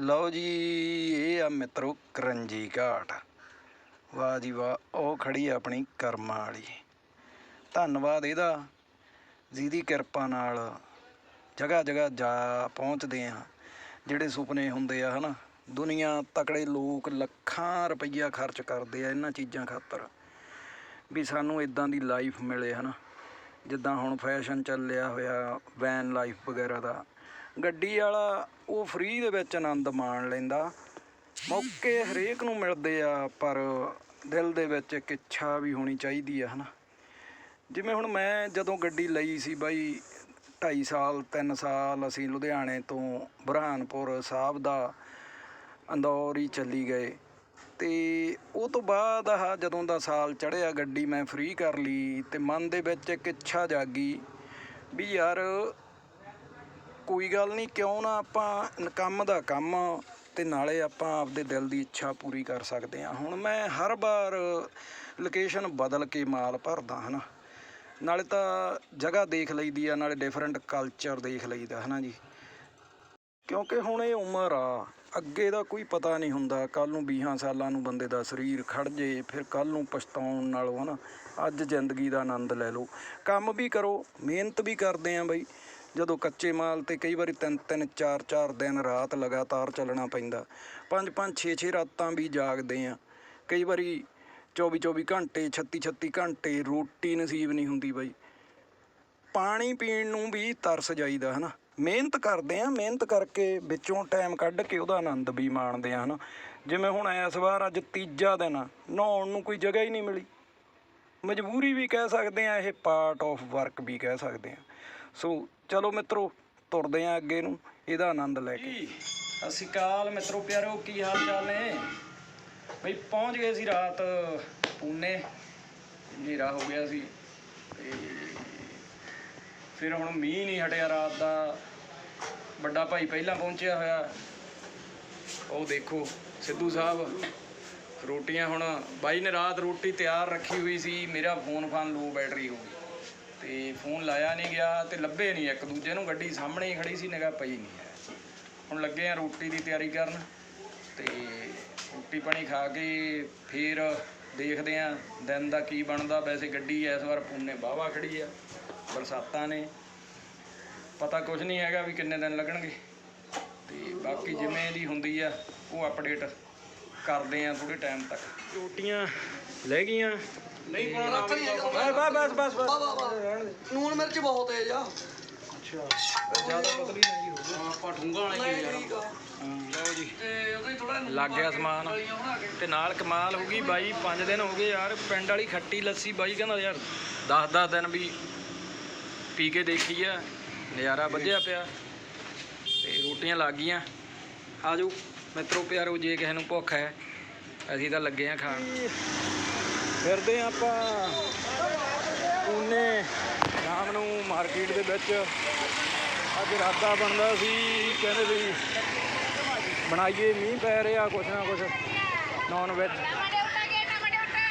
ਲਓ ਜੀ, ਇਹ ਆ ਮਿੱਤਰੋ ਕਰੰਜੀ ਘਾਟ। ਵਾਹ ਜੀ ਵਾਹ, ਉਹ ਖੜੀ ਆ ਆਪਣੀ ਕਰਮਾਂ ਵਾਲੀ। ਧੰਨਵਾਦ ਇਹਦਾ, ਜਿਹਦੀ ਕਿਰਪਾ ਨਾਲ ਜਗ੍ਹਾ ਜਗ੍ਹਾ ਜਾ ਪਹੁੰਚਦੇ ਆ ਜਿਹੜੇ ਸੁਪਨੇ ਹੁੰਦੇ ਆ, ਹਨਾ, ਦੁਨੀਆ ਤਕੜੇ ਲੋਕ ਲੱਖਾਂ ਰੁਪਈਆ ਖਰਚ ਕਰਦੇ ਆ ਇਹਨਾਂ ਚੀਜ਼ਾਂ ਖਾਤਰ। ਵੀ ਸਾਨੂੰ ਇਦਾਂ ਦੀ ਲਾਈਫ ਮਿਲੇ, ਹਨਾ। ਜਿੱਦਾਂ ਹੁਣ ਫੈਸ਼ਨ ਚੱਲਿਆ ਹੋਇਆ ਵੈਨ ਲਾਈਫ ਵਗੈਰਾ ਦਾ। ਗੱਡੀ ਵਾਲਾ ਉਹ ਫ੍ਰੀ ਦੇ ਵਿੱਚ ਆਨੰਦ ਮਾਣ ਲੈਂਦਾ। ਮੌਕੇ ਹਰੇਕ ਨੂੰ ਮਿਲਦੇ ਆ, ਪਰ ਦਿਲ ਦੇ ਵਿੱਚ ਇੱਕ ਇੱਛਾ ਵੀ ਹੋਣੀ ਚਾਹੀਦੀ ਆ, ਹਨਾ। ਜਿਵੇਂ ਹੁਣ ਮੈਂ ਜਦੋਂ ਗੱਡੀ ਲਈ ਸੀ ਬਾਈ 2.5 ਸਾਲ 3 ਸਾਲ ਅਸੀਂ ਲੁਧਿਆਣੇ ਤੋਂ ਬਰਹਾਨਪੁਰ ਸਾਹਿਬ ਦਾ ਅੰਦੌਰ ਹੀ ਚੱਲੀ ਗਏ। ਤੇ ਉਹ ਤੋਂ ਬਾਅਦ ਆ ਜਦੋਂ ਦਾ ਸਾਲ ਚੜ੍ਹਿਆ, ਗੱਡੀ ਮੈਂ ਫ੍ਰੀ ਕਰ ਲਈ ਤੇ ਮਨ ਦੇ ਵਿੱਚ ਇੱਕ ਇੱਛਾ ਜਾਗੀ ਵੀ ਯਾਰ ਕੋਈ ਗੱਲ ਨਹੀਂ, ਕਿਉਂ ਨਾ ਆਪਾਂ ਕੰਮ ਦਾ ਕੰਮ ਤੇ ਨਾਲੇ ਆਪਾਂ ਆਪਦੇ ਦਿਲ ਦੀ ਇੱਛਾ ਪੂਰੀ ਕਰ ਸਕਦੇ ਹਾਂ ਹੁਣ ਮੈਂ ਹਰ ਵਾਰ ਲੋਕੇਸ਼ਨ ਬਦਲ ਕੇ ਮਾਲ ਭਰਦਾ, ਹਨਾ। ਨਾਲੇ ਤਾਂ ਜਗ੍ਹਾ ਦੇਖ ਲਈਦੀ ਆ, ਨਾਲੇ ਡਿਫਰੈਂਟ ਕਲਚਰ ਦੇਖ ਲਈਦਾ, ਹਨਾ ਜੀ। ਕਿਉਂਕਿ ਹੁਣ ਇਹ ਉਮਰ ਆ, ਅੱਗੇ ਦਾ ਕੋਈ ਪਤਾ ਨਹੀਂ ਹੁੰਦਾ ਕੱਲ ਨੂੰ 20 ਸਾਲਾਂ ਨੂੰ ਬੰਦੇ ਦਾ ਸਰੀਰ ਖੜ ਜੇ, ਫਿਰ ਕੱਲ ਨੂੰ ਪਛਤਾਉਣ ਨਾਲੋਂ, ਹਨਾ। ਅੱਜ ਜ਼ਿੰਦਗੀ ਦਾ ਆਨੰਦ ਲੈ ਲਓ। ਕੰਮ ਵੀ ਕਰੋ, ਮਿਹਨਤ ਵੀ ਕਰਦੇ ਆਂ ਬਈ। ਜਦੋਂ ਕੱਚੇ ਮਾਲ ਤੇ ਕਈ ਵਾਰੀ ਤਿੰਨ ਤਿੰਨ, ਚਾਰ ਚਾਰ ਦਿਨ ਰਾਤ ਲਗਾਤਾਰ ਚੱਲਣਾ ਪੈਂਦਾ। ਪੰਜ ਪੰਜ 6 6 ਰਾਤਾਂ ਵੀ ਜਾਗਦੇ ਆਂ। ਕਈ ਵਾਰੀ 24 24 ਘੰਟੇ 36 36 ਘੰਟੇ ਰੋਟੀ ਨਸੀਬ ਨਹੀਂ ਹੁੰਦੀ ਬਈ। ਪਾਣੀ ਪੀਣ ਨੂੰ ਵੀ ਤਰਸ ਜਾਈਦਾ, ਹਨਾ? ਮਿਹਨਤ ਕਰਦੇ ਆ, ਮਿਹਨਤ ਕਰਕੇ ਵਿੱਚੋਂ ਟਾਈਮ ਕੱਢ ਕੇ ਉਹਦਾ ਆਨੰਦ ਵੀ ਮਾਣਦੇ ਆ, ਹਨਾ? ਜਿਵੇਂ ਹੁਣ ਇਸ ਵਾਰ ਅੱਜ ਤੀਜਾ ਦਿਨ ਆ, ਨਹਾਉਣ ਨੂੰ ਕੋਈ ਜਗ੍ਹਾ ਹੀ ਨਹੀਂ ਮਿਲੀ। ਮਜਬੂਰੀ ਵੀ ਕਹਿ ਸਕਦੇ ਆ, ਇਹ ਪਾਰਟ ਆਫ ਵਰਕ ਵੀ ਕਹਿ ਸਕਦੇ ਆ। ਸੋ ਚਲੋ ਮਿੱਤਰੋ, ਤੁਰਦੇ ਆ ਅੱਗੇ ਨੂੰ, ਇਹਦਾ ਆਨੰਦ ਲੈ ਕੇ। ਸਤਿ ਸ਼੍ਰੀ ਅਕਾਲ ਮਿੱਤਰੋ ਪਿਆਰੋ, ਕੀ ਹਾਲ ਚਾਲ ਨੇ? ਬਈ ਪਹੁੰਚ ਗਏ ਸੀ ਰਾਤ ਪੂਨੇ, ਹਨੇਰਾ ਹੋ ਗਿਆ ਸੀ। ਤੇ ਫਿਰ ਹੁਣ ਮੀਂਹ ਨਹੀਂ ਹਟਿਆ ਰਾਤ ਦਾ, ਵੱਡਾ ਭਾਈ ਪਹਿਲਾਂ ਪਹੁੰਚਿਆ ਹੋਇਆ। ਉਹ ਦੇਖੋ, ਸਿੱਧੂ ਸਾਹਿਬ, ਰੋਟੀਆਂ ਹੁਣ, ਬਾਈ ਨੇ ਰਾਤ ਰੋਟੀ ਤਿਆਰ ਰੱਖੀ ਹੋਈ ਸੀ, ਮੇਰਾ ਫੋਨ ਫਾਨ ਲੋ ਬੈਟਰੀ ਹੋ ਗਈ। ਤੇ ਫੋਨ ਲਾਇਆ ਨਹੀਂ ਗਿਆ ਤੇ ਲੱਭੇ ਨਹੀਂ, ਇੱਕ ਦੂਜੇ ਨੂੰ ਗੱਡੀ ਸਾਹਮਣੇ ਹੀ ਖੜੀ ਸੀ ਨਿਗਾ ਪਈ ਨਹੀਂ ਹੈ। ਹੁਣ ਲੱਗੇ ਆ ਰੋਟੀ ਦੀ ਤਿਆਰੀ ਕਰਨ ਤੇ ਰੋਟੀ ਪਾਣੀ ਖਾ ਕੇ ਫਿਰ ਦੇਖਦੇ ਆ ਦਿਨ ਦਾ ਕੀ ਬਣਦਾ। ਵੈਸੇ ਗੱਡੀ ਇਸ ਵਾਰ ਪੂਨੇ ਬਾਵਾ ਖੜੀ ਆ, ਬਰਸਾਤਾਂ ਨੇ। ਪਤਾ ਕੁਝ ਨਹੀਂ ਹੈਗਾ ਵੀ ਕਿੰਨੇ ਦਿਨ ਲੱਗਣਗੇ। ਤੇ ਬਾਕੀ ਜਿਵੇਂ ਦੀ ਹੁੰਦੀ ਆ, ਉਹ ਅਪਡੇਟ ਕਰਦੇ ਆ ਥੋੜੇ ਟਾਈਮ ਤੱਕ। ਰੋਟੀਆਂ ਲੈ ਗਈਆਂ। ਨਹੀਂ ਪਾਉਣਾ ਰੱਖ ਲਈ ਬਸ ਬਸ ਬਸ ਬਸ। ਨੂਨ ਮਿਰਚ ਬਹੁਤ ਤੇਜ਼ ਆ ਅੱਛਾ ਜ਼ਿਆਦਾ ਪਤਲੀ ਨਹੀਂ ਹੋ ਗਈ ਆਪਾਂ ਠੂੰਗਾ ਵਾਲਾ ਹੀ ਆ। ਯਾਰ ਲਓ ਜੀ। ਤੇ ਉਹਦੇ ਥੋੜਾ ਲੱਗ ਗਿਆ ਸਮਾਨ। ਤੇ ਨਾਲ ਕਮਾਲ ਹੋ ਗਈ ਬਾਈ 5 ਦਿਨ ਹੋ ਗਏ ਯਾਰ ਪਿੰਡ ਵਾਲੀ ਖੱਟੀ ਲੱਸੀ ਬਾਈ ਕਹਿੰਦਾ ਯਾਰ 10-10 ਦਿਨ ਵੀ ਪੀ ਕੇ ਦੇਖੀ ਆ ਨਜ਼ਾਰਾ ਵੱਜਿਆ ਪਿਆ। ਤੇ ਰੋਟੀਆਂ ਲੱਗ ਗਈਆਂ। ਆਜੋ ਮਿੱਤਰੋ ਪਿਆਰੋ ਜੇ ਕਿਸੇ ਨੂੰ ਭੁੱਖ ਹੈ ਅਸੀਂ ਤਾਂ ਲੱਗੇ ਆ ਖਾਣ। ਫਿਰਦੇ ਆਂ ਆਪਾਂ ਪੂਨੇ, ਸ਼ਾਮ ਨੂੰ ਮਾਰਕੀਟ ਦੇ ਵਿੱਚ। ਅੱਜ ਰਾਤਾ ਬਣਦਾ ਸੀ, ਕਹਿੰਦੇ ਵੀ ਬਣਾਈਏ, ਮੀਂਹ ਪੈ ਰਿਹਾ ਕੁਛ ਨਾ ਕੁਛ ਨੌਨ ਵੈਜ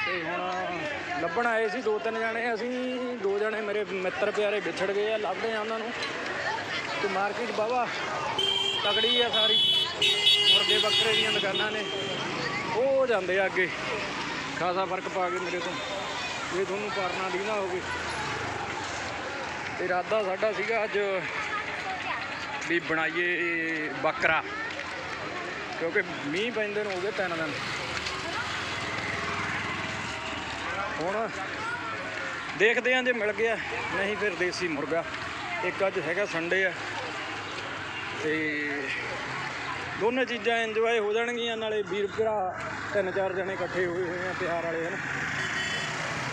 ਤੇ ਹੁਣ ਲੱਭਣ ਆਏ ਸੀ ਦੋ ਤਿੰਨ ਜਣੇ, ਅਸੀਂ ਦੋ ਜਣੇ ਮੇਰੇ ਮਿੱਤਰ ਪਿਆਰੇ ਵਿਛੜ ਗਏ ਆ, ਲੱਭਦੇ ਆ ਉਹਨਾਂ ਨੂੰ। ਤੇ ਮਾਰਕੀਟ ਬਾਵਾ ਤਗੜੀ ਆ ਸਾਰੀ। ਮੁਰਗੇ ਬੱਕਰੇ ਦੀਆਂ ਦੁਕਾਨਾਂ ਨੇ, ਉਹ ਜਾਂਦੇ ਆ ਅੱਗੇ। ਖਾਸਾ ਫ਼ਰਕ ਪਾ ਗਏ ਮੇਰੇ ਤੋਂ। ਜੇ ਤੁਹਾਨੂੰ ਪਰਨਾ ਦੀਨਾ ਹੋਵੇ। ਇਰਾਦਾ ਸਾਡਾ ਸੀਗਾ ਅੱਜ ਵੀ ਬਣਾਈਏ ਬੱਕਰਾ। ਕਿਉਂਕਿ ਮੀਂਹ ਪੈਂਦੇ ਨੂੰ ਹੋ ਗਏ ਤਿੰਨ ਦਿਨ। ਹੁਣ ਦੇਖਦੇ ਆਂ ਜੇ ਮਿਲ ਗਿਆ, ਨਹੀਂ ਫਿਰ ਦੇਸੀ ਮੁਰਗਾ। ਇੱਕ ਅੱਜ ਹੈਗਾ ਸੰਡੇ ਆ। ਤੇ ਦੋਨੇ ਚੀਜ਼ਾਂ ਇੰਜੋਏ ਹੋ ਜਾਣਗੀਆਂ, ਨਾਲੇ ਵੀਰ ਭਰਾ ਤਿੰਨ ਚਾਰ ਜਣੇ ਇਕੱਠੇ ਹੋਏ ਹੋਏ ਆ ਪਿਆਰ ਵਾਲੇ ਹਨ।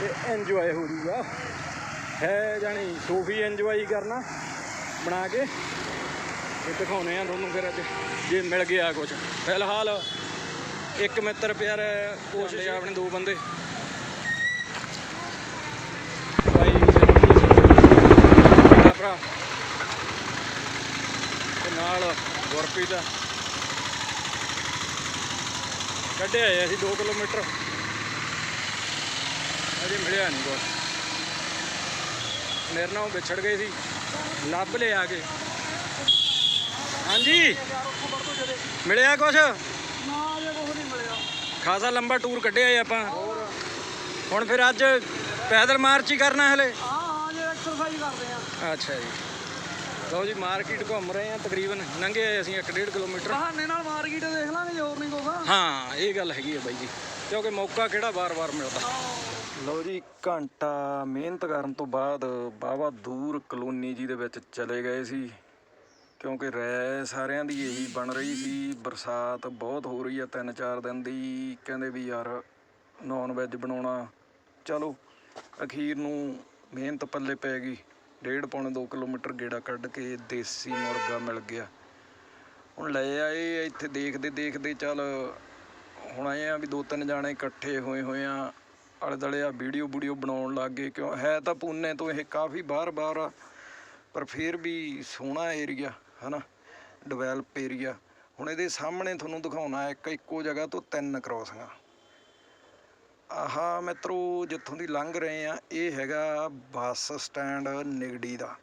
ਤੇ ਇੰਜੋਏ ਹੋ ਜੂਗਾ। ਹੈ ਜਾਣੀ ਸੋਫੀ ਇੰਜੋਏ ਕਰਨਾ ਬਣਾ ਕੇ। ਤੇ ਦਿਖਾਉਨੇ ਆ ਤੁਹਾਨੂੰ ਫਿਰ ਅੱਜ ਜੇ ਮਿਲ ਗਿਆ ਕੁਝ ਫਿਲਹਾਲ ਇੱਕ ਮਿੱਤਰ ਪਿਆਰ ਕੋਸ਼ਿਸ਼ ਆਪਣੇ ਦੋ ਬੰਦੇ। ਭਾਈ ਭਰਾ। ਤੇ ਨਾਲ ਗੁਰਪ੍ਰੀਤ ਕੱਢੇ ਆਏ ਅਸੀਂ 2 ਕਿਲੋਮੀਟਰ। ਅਜੇ ਮਿਲਿਆ ਨਹੀਂ ਕੁਛ। ਮੇਰੇ ਨਾਲ ਉਹ ਵਿਛੜ ਗਏ ਸੀ। ਲੱਭ ਲਿਆ ਆ ਕੇ। ਹਾਂਜੀ? ਮਿਲਿਆ ਕੁਛ? ਨਾ ਜੇ ਕੁਝ ਨਹੀਂ ਮਿਲਿਆ। ਖਾਸਾ ਲੰਬਾ ਟੂਰ ਕੱਢਿਆ ਏ ਆਪਾਂ। ਹੁਣ ਫਿਰ ਅੱਜ ਪੈਦਲ ਮਾਰਚ ਹੀ ਕਰਨਾ ਹਲੇ। ਹਾਂ ਹਾਂ ਜੇ ਐਕਸਰਸਾਈਜ਼ ਕਰਦੇ ਆ। ਅੱਛਾ ਜੀ। ਲਓ ਜੀ ਮਾਰਕੀਟ ਘੁੰਮ ਰਹੇ ਆ ਤਕਰੀਬਨ। ਲੰਘੇ ਆਏ ਅਸੀਂ 1.5 ਕਿਲੋਮੀਟਰ। ਬਹਾਨੇ ਨਾਲ ਮਾਰਕੀਟ ਦੇਖ ਲਾਂਗੇ ਹੋਰ ਨਹੀਂ ਕੋਗਾ ਹਾਂ ਇਹ ਗੱਲ ਹੈਗੀ ਹੈ ਬਾਈ ਜੀ। ਕਿਉਂਕਿ ਮੌਕਾ ਕਿਹੜਾ ਵਾਰ-ਵਾਰ ਮਿਲਦਾ। ਲਓ ਜੀ ਘੰਟਾ ਮਿਹਨਤ ਕਰਨ ਤੋਂ ਬਾਅਦ ਬਾਵਾ ਦੂਰ ਕਲੋਨੀ ਜੀ ਦੇ ਵਿੱਚ ਚਲੇ ਗਏ ਸੀ। ਕਿਉਂਕਿ ਰਹਿ ਸਾਰਿਆਂ ਦੀ ਇਹੀ ਬਣ ਰਹੀ ਸੀ। ਬਰਸਾਤ ਬਹੁਤ ਹੋ ਰਹੀ ਆ ਤਿੰਨ ਚਾਰ ਦਿਨ ਦੀ। ਕਹਿੰਦੇ ਵੀ ਯਾਰ ਨੌਨ ਵੈਜ ਬਣਾਉਣਾ। ਚਲੋ ਅਖੀਰ ਨੂੰ ਮਿਹਨਤ ਪੱਲੇ ਪੈ ਗਈ। ਡੇਢ ਪੌਣੇ 2 ਕਿਲੋਮੀਟਰ ਗੇੜਾ ਕੱਢ ਕੇ ਦੇਸੀ ਮੁਰਗਾ ਮਿਲ ਗਿਆ। ਹੁਣ ਲੈ ਆਏ, ਇੱਥੇ ਦੇਖਦੇ ਦੇਖਦੇ ਚੱਲ ਹੁਣ ਆਏ ਆ ਵੀ ਦੋ ਤਿੰਨ ਜਾਣੇ ਇਕੱਠੇ ਹੋਏ ਹੋਏ ਆ। ਆਲੇ ਦੁਆਲੇ ਆ ਵੀਡੀਓ ਵੀਡੀਓ ਬਣਾਉਣ ਲੱਗ ਗਏ, ਕਿਉਂ? ਹੈ ਤਾਂ ਪੂਨੇ ਤੋਂ ਇਹ ਕਾਫੀ ਬਾਹਰ ਬਾਹਰ ਆ, ਪਰ ਫਿਰ ਵੀ ਸੋਹਣਾ ਏਰੀਆ ਹਨਾ? ਡਿਵੈਲਪ ਏਰੀਆ ਹੁਣ ਇਹਦੇ ਸਾਹਮਣੇ ਤੁਹਾਨੂੰ ਦਿਖਾਉਣਾ, ਇੱਕ ਇੱਕੋ ਜਗ੍ਹਾ ਤੋਂ ਤਿੰਨ ਕ੍ਰੋਸਿੰਗਾਂ ਆਹ ਮਿੱਤਰੋ, ਜਿੱਥੋਂ ਦੀ ਲੰਘ ਰਹੇ ਆ ਇਹ ਹੈਗਾ ਬੱਸ ਸਟੈਂਡ ਨਿਗੜੀ ਦਾ।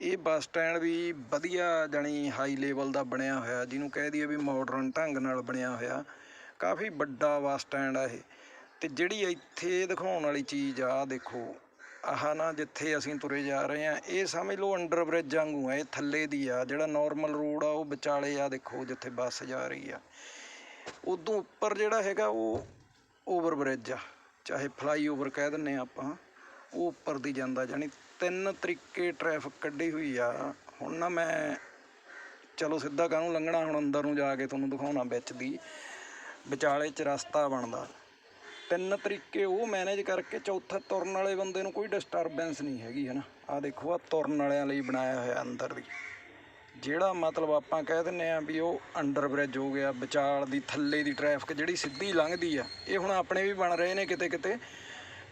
ਇਹ ਬੱਸ ਸਟੈਂਡ ਵੀ ਵਧੀਆ ਜਾਣੀ ਹਾਈ ਲੈਵਲ ਦਾ ਬਣਿਆ ਹੋਇਆ, ਜਿਹਨੂੰ ਕਹਿ ਦਈਏ ਵੀ ਮਾਡਰਨ ਢੰਗ ਨਾਲ ਬਣਿਆ ਹੋਇਆ। ਕਾਫੀ ਵੱਡਾ ਬੱਸ ਸਟੈਂਡ ਆ ਇਹ। ਤੇ ਜਿਹੜੀ ਇੱਥੇ ਦਿਖਾਉਣ ਵਾਲੀ ਚੀਜ਼ ਆ ਆਹ ਦੇਖੋ। ਆਹ ਨਾ, ਜਿੱਥੇ ਅਸੀਂ ਤੁਰੇ ਜਾ ਰਹੇ ਆ ਇਹ ਸਮਝ ਲਓ ਅੰਡਰ ਬ੍ਰਿਜ ਵਾਂਗੂ ਆ, ਇਹ ਥੱਲੇ ਦੀ ਆ, ਜਿਹੜਾ ਨਾਰਮਲ ਰੋਡ ਆ, ਉਹ ਵਿਚਾਲੇ ਆ, ਦੇਖੋ, ਜਿੱਥੇ ਬੱਸ ਜਾ ਰਹੀ ਆ। ਉਦੋਂ ਉੱਪਰ ਜਿਹੜਾ ਹੈਗਾ, ਉਹ ਓਵਰ ਬ੍ਰਿਜ ਆ। ਚਾਹੇ ਫਲਾਈਓਵਰ ਕਹਿ ਦਿੰਨੇ ਆ ਆਪਾਂ। ਉਹ ਉੱਪਰ ਦੀ ਜਾਂਦਾ ਜਾਨੀ ਤਿੰਨ ਤਰੀਕੇ ਟ੍ਰੈਫਿਕ ਕੱਢੀ ਹੋਈ ਆ। ਹੁਣ ਨਾ ਮੈਂ, ਚਲੋ ਸਿੱਧਾ ਕਾਹਨੂੰ ਲੰਘਣਾ, ਹੁਣ ਅੰਦਰ ਨੂੰ ਜਾ ਕੇ ਤੁਹਾਨੂੰ ਦਿਖਾਉਣਾ ਵਿੱਚ ਦੀ। ਵਿਚਾਲੇ ਚ ਰਸਤਾ ਬਣਦਾ। ਤਿੰਨ ਤਰੀਕੇ ਉਹ ਮੈਨੇਜ ਕਰਕੇ ਚੌਥਾ ਤੁਰਨ ਵਾਲੇ ਬੰਦੇ ਨੂੰ ਕੋਈ ਡਿਸਟਰਬੈਂਸ ਨਹੀਂ ਹੈਗੀ ਹੈ ਨਾ ਆ ਦੇਖੋ ਆ ਤੁਰਨ ਵਾਲਿਆਂ ਲਈ ਬਣਾਇਆ ਹੋਇਆ ਅੰਦਰ ਦੀ। ਜਿਹੜਾ ਮਤਲਬ ਆਪਾਂ ਕਹਿ ਦਿੰਨੇ ਆ ਵੀ ਉਹ ਅੰਡਰ ਬ੍ਰਿਜ ਹੋ ਗਿਆ, ਵਿਚਾਲ ਦੀ, ਥੱਲੇ ਦੀ ਟ੍ਰੈਫਿਕ ਜਿਹੜੀ ਸਿੱਧੀ ਲੰਘਦੀ ਆ, ਇਹ ਹੁਣ ਆਪਣੇ ਵੀ ਬਣ ਰਹੇ ਨੇ ਕਿਤੇ ਕਿਤੇ।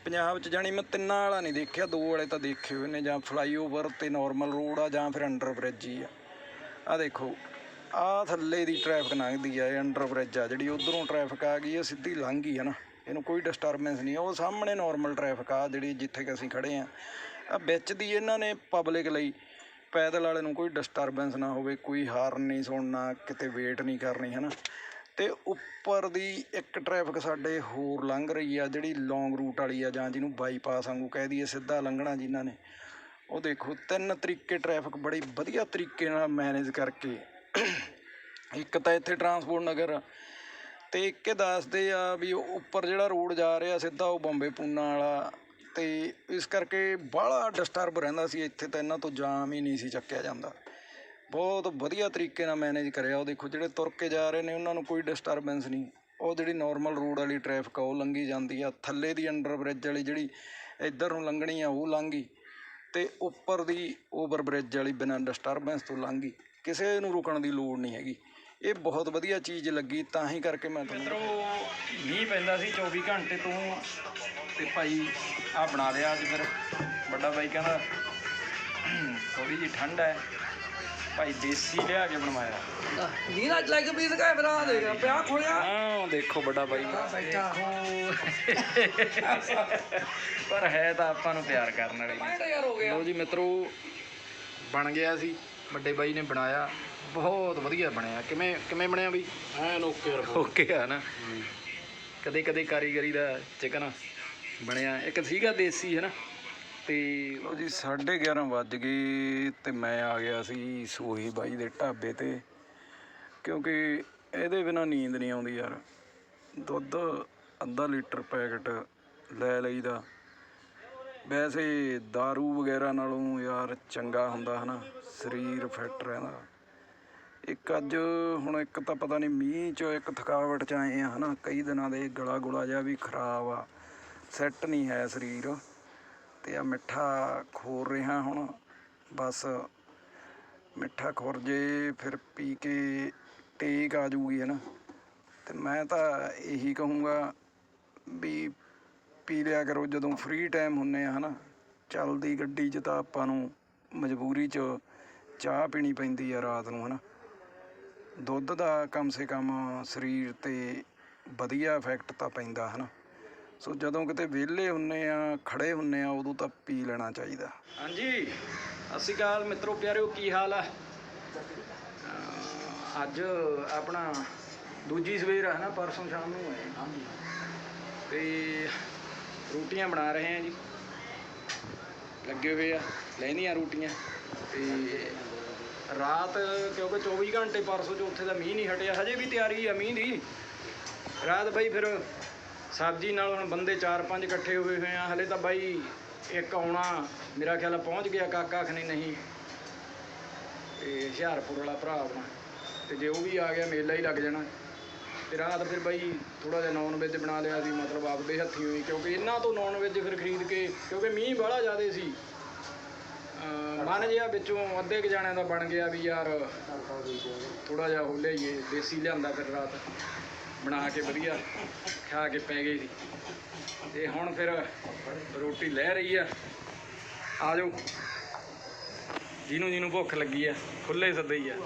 ਪੰਜਾਬ 'ਚ ਜਾਣੀ ਮੈਂ ਤਿੰਨਾਂ ਵਾਲਾ ਨਹੀਂ ਦੇਖਿਆ, ਦੋ ਵਾਲੇ ਤਾਂ ਦੇਖੇ ਹੋਏ ਨੇ, ਜਾਂ ਫਲਾਈਓਵਰ ਤੇ ਨਾਰਮਲ ਰੋਡ ਆ, ਜਾਂ ਫਿਰ ਅੰਡਰ ਬ੍ਰਿਜ ਹੀ ਆ। ਆ ਦੇਖੋ ਆ ਥੱਲੇ ਦੀ ਟ੍ਰੈਫਿਕ ਲੰਘਦੀ ਆ, ਇਹ ਅੰਡਰ ਬ੍ਰਿਜ ਆ, ਜਿਹੜੀ ਉਧਰੋਂ ਟ੍ਰੈਫਿਕ ਆ ਗਈ, ਇਹ ਸਿੱਧੀ ਲੰਘ ਗਈ ਹੈ ਨਾ। ਇਹਨੂੰ ਕੋਈ ਡਿਸਟਰਬੈਂਸ ਨਹੀਂ, ਉਹ ਸਾਹਮਣੇ ਨਾਰਮਲ ਟ੍ਰੈਫਿਕ ਆ, ਜਿਹੜੀ ਜਿੱਥੇ ਕਿ ਅਸੀਂ ਖੜੇ ਆ। ਆ ਵਿੱਚ ਦੀ ਇਹਨਾਂ ਨੇ ਪਬਲਿਕ ਲਈ ਪੈਦਲ ਵਾਲੇ ਨੂੰ ਕੋਈ ਡਿਸਟਰਬੈਂਸ ਨਾ ਹੋਵੇ ਕੋਈ ਹਾਰਨ ਨਹੀਂ ਸੁਣਨਾ ਕਿਤੇ ਵੇਟ ਨਹੀਂ ਕਰਨੀ ਹੈ ਨਾ ਅਤੇ ਉੱਪਰ ਦੀ ਇੱਕ ਟ੍ਰੈਫਿਕ ਸਾਡੇ ਹੋਰ ਲੰਘ ਰਹੀ ਆ ਜਿਹੜੀ ਲੌਂਗ ਰੂਟ ਵਾਲੀ ਆ ਜਾਂ ਜਿਹਨੂੰ ਬਾਈਪਾਸ ਵਾਂਗੂ ਕਹਿ ਦਈਏ ਸਿੱਧਾ ਲੰਘਣਾ ਜਿਨ੍ਹਾਂ ਨੇ। ਉਹ ਦੇਖੋ ਤਿੰਨ ਤਰੀਕੇ ਟ੍ਰੈਫਿਕ ਬੜੀ ਵਧੀਆ ਤਰੀਕੇ ਨਾਲ ਮੈਨੇਜ ਕਰਕੇ। ਇੱਕ ਤਾਂ ਇੱਥੇ ਟਰਾਂਸਪੋਰਟ ਨਗਰ ਆ, ਤੇ ਇੱਕ ਦੱਸਦੇ ਆ ਵੀ ਉਹ ਉੱਪਰ ਜਿਹੜਾ ਰੋਡ ਜਾ ਰਿਹਾ ਸਿੱਧਾ ਉਹ ਬੰਬੇ ਪੂਨਾ ਵਾਲਾ ਅਤੇ ਇਸ ਕਰਕੇ ਬਾਹਲਾ ਡਿਸਟਰਬ ਰਹਿੰਦਾ ਸੀ ਇੱਥੇ ਤਾਂ ਇਹਨਾਂ ਤੋਂ ਜਾਮ ਹੀ ਨਹੀਂ ਸੀ ਚੱਕਿਆ ਜਾਂਦਾ। ਬਹੁਤ ਵਧੀਆ ਤਰੀਕੇ ਨਾਲ ਮੈਨੇਜ ਕਰਿਆ। ਉਹ ਦੇਖੋ ਜਿਹੜੇ ਤੁਰ ਕੇ ਜਾ ਰਹੇ ਨੇ, ਉਹਨਾਂ ਨੂੰ ਕੋਈ ਡਿਸਟਰਬੈਂਸ ਨਹੀਂ। ਉਹ ਜਿਹੜੀ ਨੋਰਮਲ ਰੋਡ ਵਾਲੀ ਟ੍ਰੈਫਿਕ ਆ, ਉਹ ਲੰਘੀ ਜਾਂਦੀ ਆ। ਥੱਲੇ ਦੀ ਅੰਡਰ ਬ੍ਰਿਜ ਵਾਲੀ ਜਿਹੜੀ ਇੱਧਰ ਨੂੰ ਲੰਘਣੀ ਆ, ਉਹ ਲੰਘ ਗਈ। ਅਤੇ ਉੱਪਰ ਦੀ ਓਵਰ ਬ੍ਰਿਜ ਵਾਲੀ ਬਿਨਾਂ ਡਿਸਟਰਬੈਂਸ ਤੋਂ ਲੰਘ ਗਈ। ਕਿਸੇ ਨੂੰ ਰੁਕਣ ਦੀ ਲੋੜ ਨਹੀਂ ਹੈਗੀ। ਇਹ ਬਹੁਤ ਵਧੀਆ ਚੀਜ਼ ਲੱਗੀ, ਤਾਂ ਹੀ ਕਰਕੇ ਮੈਂ ਤੁਹਾਨੂੰ ਮੀਂਹ ਪੈਂਦਾ ਸੀ 24 ਘੰਟੇ ਤੋਂ ਤੇ ਭਾਈ ਆ ਬਣਾ ਲਿਆ ਅੱਜ ਫਿਰ। ਵੱਡਾ ਬਾਈ ਕਹਿੰਦਾ ਥੋੜੀ ਜੀ ਠੰਡ ਹੈ। ਭਾਈ ਦੇਸੀ ਲਿਆ ਕੇ ਬਣਵਾਇਆ। ਨੀ ਨਾ ਲੱਗ ਪੀਸ ਕਾ ਬਰਾ ਦੇਗਾ ਪਿਆ ਖੋਲਿਆ। ਹਾਂ ਦੇਖੋ ਵੱਡਾ ਬਾਈ। ਬੈਠਾ। ਪਰ ਹੈ ਤਾਂ ਆਪਾਂ ਨੂੰ ਪਿਆਰ ਕਰਨ ਵਾਲੀ। ਪੈਂਟ ਯਾਰ ਹੋ ਗਿਆ ਲੋ ਜੀ ਮਿੱਤਰੋ ਬਣ ਗਿਆ ਸੀ। ਵੱਡੇ ਬਾਈ ਨੇ ਬਣਾਇਆ। ਬਹੁਤ ਵਧੀਆ ਬਣਿਆ। ਕਿਵੇਂ ਕਿਵੇਂ ਬਣਿਆ ਬਈ? ਐਨ ਓਕੇ ਓਕੇ ਆ ਨਾ। ਕਦੇ ਕਦੇ ਕਾਰੀਗਰੀ ਦਾ ਚਿਕਨ। ਬਣਿਆ। ਇੱਕ ਸੀਗਾ ਦੇਸੀ ਹੈ ਨਾ ਤੇ ਲੋ ਜੀ 11:30 ਵੱਜ ਗਏ ਤੇ ਮੈਂ ਆ ਗਿਆ ਸੀ ਸੋਹੀ ਬਾਈ ਦੇ ਢਾਬੇ ਤੇ। ਕਿਉਂਕਿ ਇਹਦੇ ਬਿਨਾ ਨੀਂਦ ਨਹੀਂ ਆਉਂਦੀ ਯਾਰ। ਦੁੱਧ ਅੱਧਾ ਲੀਟਰ ਪੈਕਟ ਲੈ ਲਈਦਾ। ਵੈਸੇ दारू ਵਗੈਰਾ ਨਾਲੋਂ ਯਾਰ ਚੰਗਾ ਹੁੰਦਾ, ਹਨਾ? ਸਰੀਰ ਫਿੱਟ ਰਹਿੰਦਾ। ਇੱਕ ਅੱਜ ਹੁਣ ਇੱਕ ਤਾਂ ਪਤਾ ਨਹੀਂ ਮੀਂਹ ਚ ਇੱਕ ਥਕਾਵਟ ਚ ਆਏ ਆ, ਹਨਾ? ਕਈ ਦਿਨਾਂ ਦੇ ਗਲਾ ਗੁਲਾ ਜਿਹਾ ਵੀ ਖਰਾਬ ਆ। ਸੈੱਟ ਨਹੀਂ ਹੈ ਸਰੀਰ ਤੇ ਆ ਮਿੱਠਾ ਖੋਰ ਰਿਹਾ ਹੁਣ, ਬਸ ਮਿੱਠਾ ਖੁਰ ਜੇ ਫਿਰ ਪੀ ਕੇ ਟੇਕ ਆ ਜੂਗੀ, ਹੈ ਨਾ। ਤੇ ਮੈਂ ਤਾਂ ਇਹੀ ਕਹੂੰਗਾ ਵੀ ਪੀ ਲਿਆ ਕਰੋ, ਜਦੋਂ ਫ੍ਰੀ ਟਾਈਮ ਹੁੰਨੇ ਆ, ਹਨਾ। ਚੱਲਦੀ ਗੱਡੀ 'ਚ ਤਾਂ ਆਪਾਂ ਨੂੰ ਮਜਬੂਰੀ 'ਚ ਚਾਹ ਪੀਣੀ ਪੈਂਦੀ ਆ ਰਾਤ ਨੂੰ, ਹਨਾ। ਦੁੱਧ ਦਾ ਕਮ ਸੇ ਕਮ ਸਰੀਰ ਤੇ ਵਧੀਆ ਇਫੈਕਟ ਤਾਂ ਪੈਂਦਾ, ਹਨਾ। ਸੋ ਜਦੋਂ ਕਿਤੇ ਵਿਹਲੇ ਹੁੰਨੇ ਆ ਖੜੇ ਹੁੰਨੇ ਆ ਉਦੋਂ ਤਾਂ ਪੀ ਲੈਣਾ ਚਾਹੀਦਾ। ਹਾਂਜੀ। ਸ਼੍ਰੀ ਅਕਾਲ ਮਿੱਤਰੋ ਪਿਆਰਿਓ ਕੀ ਹਾਲ ਆ? ਅੱਜ ਆਪਣਾ ਦੂਜੀ ਸਵੇਰ ਹੈ ਨਾ ਪਰਸੋਂ ਸ਼ਾਮ ਨੂੰ ਹੈ ਹਾਂਜੀ। ਤੇ ਰੋਟੀਆਂ ਬਣਾ ਰਹੇ ਹਾਂ ਜੀ। ਲੱਗੇ ਹੋਏ ਆ ਲੈਂਦੀਆਂ ਰੋਟੀਆਂ। ਤੇ ਰਾਤ ਕਿਉਂਕਿ 24 ਘੰਟੇ ਪਰਸੋਂ ਚ ਉੱਥੇ ਦਾ ਮੀਂਹ ਨਹੀਂ ਹਟਿਆ ਹਜੇ ਵੀ ਤਿਆਰੀ ਆ ਮੀਂਹ ਦੀ। ਰਾਤ ਬਾਈ ਫਿਰ ਸਬਜ਼ੀ ਨਾਲ ਹੁਣ ਬੰਦੇ 4-5 ਇਕੱਠੇ ਹੋਏ ਹੋਏ ਆ, ਹਲੇ ਤਾਂ ਬਾਈ ਇੱਕ ਆਉਣਾ, ਮੇਰਾ ਖਿਆਲ ਪਹੁੰਚ ਗਿਆ ਕਾਕਾ, ਖਣੀ ਨਹੀਂ। ਤੇ ਹੁਸ਼ਿਆਰਪੁਰ ਵਾਲਾ ਭਰਾ ਆਪਣਾ, ਤੇ ਜੇ ਉਹ ਵੀ ਆ ਗਿਆ, ਮੇਲਾ ਹੀ ਲੱਗ ਜਾਣਾ। ਤੇ ਰਾਤ ਫਿਰ ਬਾਈ ਥੋੜਾ ਜਿਹਾ ਨੌਨ ਵੈਜ ਬਣਾ ਲਿਆ ਸੀ, ਮਤਲਬ ਆਪਦੇ ਹੱਥੀਂ ਹੋਈ, ਕਿਉਂਕਿ ਇਹਨਾਂ ਤੋਂ ਨੌਨ ਵੈਜ ਫਿਰ ਖਰੀਦ ਕੇ, ਕਿਉਂਕਿ ਮੀਂਹ ਬੜਾ ਜ਼ਿਆਦਾ ਸੀ। ਅਹ ਮਨ ਜਿਹਾ ਵਿੱਚੋਂ ਅੱਧੇ ਕੁ ਜਾਣਿਆਂ ਦਾ ਬਣ ਗਿਆ ਵੀ ਯਾਰ ਥੋੜਾ ਜਿਹਾ ਹੋ ਲਿਆਈਏ, ਦੇਸੀ ਲਿਆਂਦਾ ਫਿਰ ਰਾਤ। ਬਣਾ ਕੇ ਵਧੀਆ ਖਾ ਕੇ ਪੈ ਗਏ ਸੀ। ਤੇ ਹੁਣ ਫਿਰ ਰੋਟੀ ਲੈ ਰਹੀ ਆ। ਆ ਜਾਓ ਜਿਹਨੂੰ ਜਿਹਨੂੰ ਭੁੱਖ ਲੱਗੀ ਆ ਖੁੱਲੇ ਸੱਦੇ ਹੀ ਆ।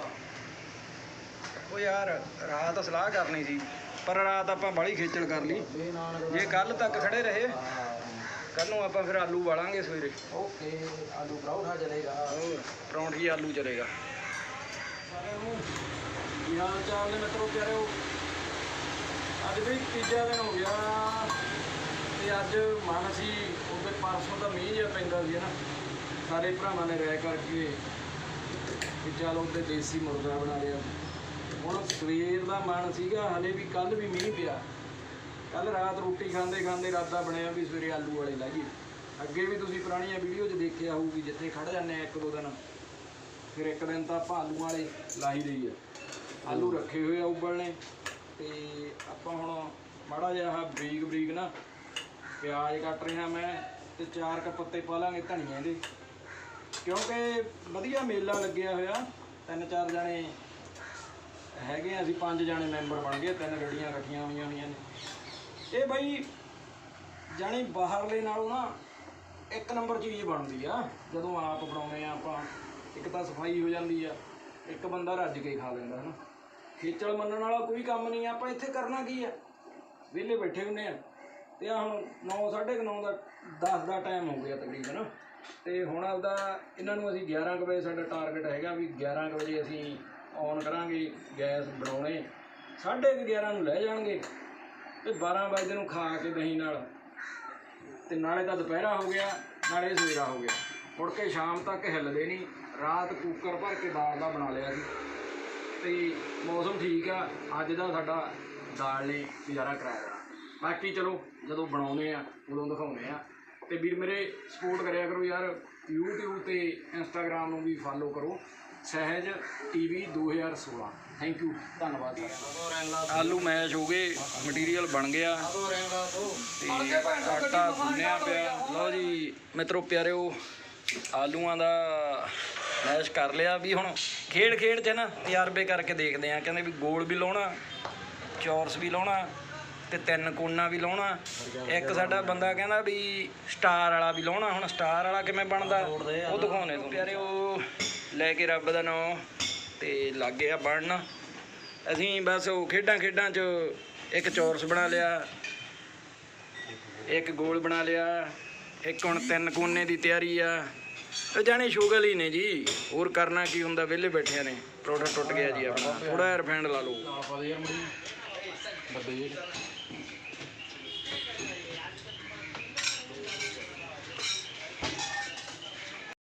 ਉਹ ਯਾਰ ਰਾਤ ਸਲਾਹ ਕਰਨੀ ਸੀ ਪਰ ਰਾਤ ਆਪਾਂ ਬਾਹਲੀ ਖੇਚਲ ਕਰ ਲਈ। ਜੇ ਕੱਲ ਤੱਕ ਖੜੇ ਰਹੇ ਕੱਲ ਨੂੰ ਆਪਾਂ ਫਿਰ ਆਲੂ ਵਾਲਾਂਗੇ ਸਵੇਰੇ। ਓਕੇ ਆਲੂ ਪਰੌਠਾ ਚਲੇਗਾ। ਹੋਰ ਪਰੌਂਠੀ ਆਲੂ ਚਲੇਗਾ। ਸਾਰਿਆਂ ਨੂੰ ਕੀ ਹਾਲ ਚਾਲ ਨੇ ਮਿੱਤਰੋ ਪਿਆਰਿਓ? ਅੱਜ ਵੀ ਤੀਜਾ ਦਿਨ ਹੋ ਗਿਆ ਤੇ ਅੱਜ ਮਨ ਸੀ ਉਹਦੇ ਪਰਸੋਂ ਦਾ ਮੀਂਹ ਜਿਹਾ ਪੈਂਦਾ ਸੀ ਨਾ, ਸਾਰੇ ਭਰਾਵਾਂ ਨੇ ਰਾਇ ਕਰਕੇ ਕਿ ਚੱਲ ਉਹਦੇ ਦੇਸੀ ਮੁਰਗਾ ਬਣਾ ਲਿਆ। ਹੁਣ ਸਵੇਰ ਦਾ ਮਨ ਸੀਗਾ, ਹਲੇ ਵੀ ਕੱਲ ਵੀ ਮੀਂਹ ਪਿਆ। ਕੱਲ ਰਾਤ ਰੋਟੀ ਖਾਂਦੇ ਖਾਂਦੇ ਇਰਾਦਾ ਬਣਿਆ ਵੀ ਸਵੇਰੇ ਆਲੂ ਵਾਲੇ ਲਾਈਏ। ਅੱਗੇ ਵੀ ਤੁਸੀਂ ਪੁਰਾਣੀਆਂ ਵੀਡੀਓ 'ਚ ਦੇਖਿਆ ਹੋਊਗੀ, ਜਿੱਥੇ ਖੜ ਜਾਂਦੇ ਆ ਇੱਕ ਦੋ ਦਿਨ, ਫਿਰ ਇੱਕ ਦਿਨ ਤਾਂ ਆਪਾਂ ਆਲੂਆਂ ਵਾਲੇ ਲਾਈ ਦੇਈ ਆ। ਆਲੂ ਰੱਖੇ ਹੋਏ ਆ ਉਬਲਣੇ। ਤੇ ਆਪਾਂ ਹੁਣ ਮਾੜਾ ਜਿਹਾ ਆਹ ਬਰੀਕ ਬਰੀਕ ਨਾ ਪਿਆਜ਼ ਕੱਟ ਰਿਹਾ ਮੈਂ ਤੇ ਚਾਰ ਕ ਪੱਤੇ ਪਾ ਲਾਂਗੇ ਧਨੀਏ ਦੇ। ਕਿਉਂਕਿ ਵਧੀਆ ਮੇਲਾ ਲੱਗਿਆ ਹੋਇਆ। ਤਿੰਨ ਚਾਰ ਜਾਣੇ ਹੈਗੇ ਆ, ਅਸੀਂ ਪੰਜ ਜਾਣੇ ਮੈਂਬਰ ਬਣ ਗਏ, ਤਿੰਨ ਗੱਡੀਆਂ ਰੱਖੀਆਂ ਹੋਈਆਂ ਹੋਈਆਂ ਨੇ। ਇਹ ਬਈ ਜਾਣੀ ਬਾਹਰਲੇ ਨਾਲੋਂ ਨਾ ਇੱਕ ਨੰਬਰ ਚੀਜ਼ ਬਣਦੀ ਆ। ਜਦੋਂ ਆਪ ਬਣਾਉਂਦੇ ਆ ਆਪਾਂ, ਇੱਕ ਤਾਂ ਸਫ਼ਾਈ ਹੋ ਜਾਂਦੀ ਆ, ਇੱਕ ਬੰਦਾ ਰੱਜ ਕੇ ਖਾ ਲੈਂਦਾ, ਹਨਾ। ਖੇਚਲ ਮੰਨਣ ਵਾਲਾ ਕੋਈ ਕੰਮ ਨਹੀਂ ਆਪਾਂ ਇੱਥੇ ਕਰਨਾ ਕੀ ਆ? ਵਿਹਲੇ ਬੈਠੇ ਹੁੰਨੇ ਆ। ਤੇ ਆ ਹੁਣ 9 9:30 ਦਾ 10 ਦਾ ਟਾਈਮ ਹੋ ਗਿਆ ਤਕਰੀਬਨ। ਤੇ ਹੁਣ ਆਪਦਾ ਇਹਨਾਂ ਨੂੰ ਅਸੀਂ 11 ਕੁ ਵਜੇ ਸਾਡਾ ਟਾਰਗੇਟ ਹੈਗਾ ਵੀ 11 ਕੁ ਵਜੇ ਅਸੀਂ ਔਨ ਕਰਾਂਗੇ ਗੈਸ ਬਣਾਉਣੇ। 11:30 ਨੂੰ ਲੈ ਜਾਣਗੇ ਤੇ 12 ਵਜੇ ਨੂੰ ਖਾ ਕੇ ਦਹੀਂ ਨਾਲ। ਤੇ ਨਾਲੇ ਤਾਂ ਦੁਪਹਿਰਾ ਹੋ ਗਿਆ, ਨਾਲੇ ਸਵੇਰਾ ਹੋ ਗਿਆ। ਮੁੜ ਕੇ ਸ਼ਾਮ ਤੱਕ ਹਿੱਲਦੇ ਨਹੀਂ। ਰਾਤ ਕੁੱਕਰ ਭਰ ਕੇ ਦਾਲ ਦਾ ਬਣਾ ਲਿਆ ਸੀ। ਤੇ ਮੌਸਮ ਠੀਕ ਆ ਅੱਜ ਦਾ ਸਾਡਾ ਦਾਲ ਨੇ ਗੁਜ਼ਾਰਾ ਕਰਾਇਆ ਜਾਣਾ ਬਾਕੀ ਚਲੋ ਜਦੋਂ ਬਣਾਉਨੇ ਆ ਉਦੋਂ ਦਿਖਾਉਨੇ ਆ। ਤੇ ਵੀਰ ਮੇਰੇ ਸਪੋਰਟ ਕਰਿਆ ਕਰੋ ਯਾਰ YouTube ਤੇ Instagram ਨੂੰ ਵੀ ਫਾਲੋ ਕਰੋ। ਸਹਿਜ ਟੀਵੀ 2016 ਥੈਂਕ ਯੂ ਧੰਨਵਾਦ ਆਲੂ ਮੈਸ਼ ਹੋ ਗਏ ਮਟੀਰੀਅਲ ਬਣ ਗਿਆ। ਤੇ। ਆਟਾ ਗੁੰਨਿਆ ਪਿਆ। ਲਓ ਜੀ ਮਿੱਤਰੋ ਪਿਆਰਿਓ ਆਲੂਆਂ ਦਾ ਮੈਸ਼ ਕਰ ਲਿਆ ਵੀ ਹੁਣ ਖੇਡ ਖੇਡ 'ਚ ਨਾ ਤਜਰਬੇ ਕਰਕੇ ਦੇਖਦੇ ਆ ਕਹਿੰਦੇ ਵੀ ਗੋਲ ਵੀ ਲਾਉਣਾ ਚੌਰਸ ਵੀ ਲਾਉਣਾ ਤੇ ਤਿੰਨ ਕੋਨਾ ਵੀ ਲਾਉਣਾ। ਇੱਕ ਸਾਡਾ ਬੰਦਾ ਕਹਿੰਦਾ ਵੀ ਸਟਾਰ ਵਾਲਾ ਵੀ ਲਾਉਣਾ। ਹੁਣ ਸਟਾਰ ਵਾਲਾ ਕਿਵੇਂ ਬਣਦਾ ਉਹ ਦਿਖਾਉਣੇ ਤੁਹਾਨੂੰ। ਪਿਆਰਿਓ ਲੈ ਕੇ ਰੱਬ ਦਾ ਨਾਮ ਤੇ ਲੱਗ ਗਿਆ ਬਣਨ। ਅਸੀਂ ਬਸ ਉਹ ਖੇਡਾਂ ਖੇਡਾਂ 'ਚ ਇੱਕ ਚੌਰਸ ਬਣਾ ਲਿਆ ਇੱਕ ਗੋਲ ਬਣਾ ਲਿਆ ਇੱਕ ਹੁਣ ਤਿੰਨ ਕੋਨੇ ਦੀ ਤਿਆਰੀ ਆ। ਤੇ ਜਾਣੇ ਸ਼ੁਗਲ ਹੀ ਨੇ ਜੀ। ਹੋਰ ਕਰਨਾ ਕੀ ਹੁੰਦਾ? ਵਿਹਲੇ ਬੈਠਿਆਂ ਨੇ। ਪਰੌਠਾ ਟੁੱਟ ਗਿਆ ਜੀ ਆਪਣਾ। ਥੋੜਾ ਰਿਫਾਈਂਡ ਲਾ ਲਓ।